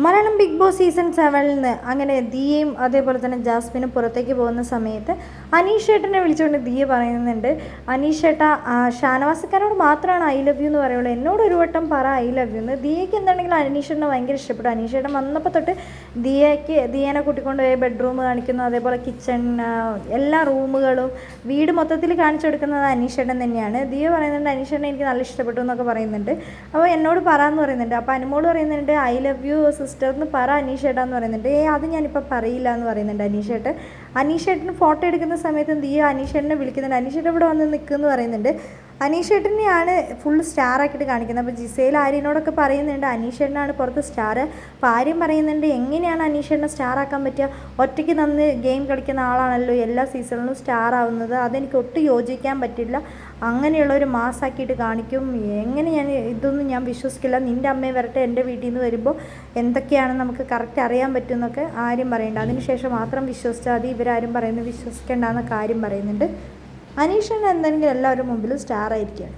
Malayalam big boss season സെവനിൽ നിന്ന് അങ്ങനെ ദിയയും അതേപോലെ തന്നെ ജാസ്മിനും പുറത്തേക്ക് പോകുന്ന സമയത്ത് അനീഷ് ചേട്ടനെ വിളിച്ചുകൊണ്ട് ദിയ പറയുന്നുണ്ട് അനീഷ് ഏട്ട ഷാനവാസക്കാരോട് മാത്രമാണ് ഐ ലവ് യു എന്ന് പറയുള്ളൂ. എന്നോട് ഒരു വട്ടം പറ ഐ ലവ് യു എന്ന്. ദിയയ്ക്ക് എന്താണെങ്കിലും അനീഷ് ചേട്ടനെ ഭയങ്കര ഇഷ്ടപ്പെട്ടു. അനീഷ് ചേട്ടൻ വന്നപ്പോൾ തൊട്ട് ദിയയ്ക്ക് ദിയനെ കൂട്ടിക്കൊണ്ട് പോയി ബെഡ്റൂം കാണിക്കുന്നു. അതേപോലെ കിച്ചൺ എല്ലാ റൂമുകളും വീട് മൊത്തത്തിൽ കാണിച്ചു കൊടുക്കുന്നത് അനീഷ് ചേട്ടൻ തന്നെയാണ്. ദിയ പറയുന്നുണ്ട് അനീഷ് ചേട്ടനെ എനിക്ക് നല്ല ഇഷ്ടപ്പെട്ടു എന്നൊക്കെ പറയുന്നുണ്ട്. അപ്പോൾ എന്നോട് പറ പറയുന്നുണ്ട്. അപ്പോൾ അനുമോട് പറയുന്നുണ്ട് ഐ ലവ് യു സിസ്റ്റർ എന്ന് പറ അനീഷേട്ടാ എന്ന് പറയുന്നുണ്ട്. ഏ അത് ഞാനിപ്പോൾ പറയില്ല എന്ന് പറയുന്നുണ്ട് അനീഷേട്ട്. അനീഷേട്ടന് ഫോട്ടോ എടുക്കുന്ന സമയത്ത് എന്ത് ചെയ്യുക അനീഷേട്ടനെ വിളിക്കുന്നുണ്ട്. അനീഷേട്ടൻ ഇവിടെ വന്ന് നിൽക്കുമെന്ന് പറയുന്നുണ്ട്. അനീഷേട്ടനെയാണ് ഫുൾ സ്റ്റാർ ആക്കിയിട്ട് കാണിക്കുന്നത്. അപ്പോൾ ജിസേൽ ആര്യനോടൊക്കെ പറയുന്നുണ്ട് അനീഷേട്ടനാണ് പുറത്ത് സ്റ്റാർ അപ്പോൾ ആര്യം പറയുന്നുണ്ട് എങ്ങനെയാണ് അനീഷേട്ടനെ സ്റ്റാർ ആക്കാൻ പറ്റുക? ഒറ്റയ്ക്ക് നന്ന് ഗെയിം കളിക്കുന്ന ആളാണല്ലോ എല്ലാ സീസണിലും സ്റ്റാർ ആവുന്നത്. അതെനിക്ക് ഒട്ടും യോജിക്കാൻ പറ്റില്ല. അങ്ങനെയുള്ള ഒരു മാസാക്കിയിട്ട് കാണിക്കും. എങ്ങനെ ഞാൻ ഇതൊന്നും ഞാൻ വിശ്വസിക്കില്ല. നിന്റെ അമ്മയെ വരട്ടെ എന്റെ വീട്ടിൽ നിന്ന് വരുമ്പോൾ എന്തൊക്കെയാണ് നമുക്ക് കറക്റ്റ് അറിയാൻ പറ്റുമെന്നൊക്കെ ആരും പറയുന്നുണ്ട്. അതിനുശേഷം മാത്രം വിശ്വസിച്ചാൽ മതി. ഇവരാരും പറയുന്നത് വിശ്വസിക്കേണ്ട കാര്യം പറയുന്നുണ്ട്. അനീഷൻ എന്തെങ്കിലും എല്ലാവരും മുമ്പിലും സ്റ്റാർ ആയിരിക്കുകയാണ്.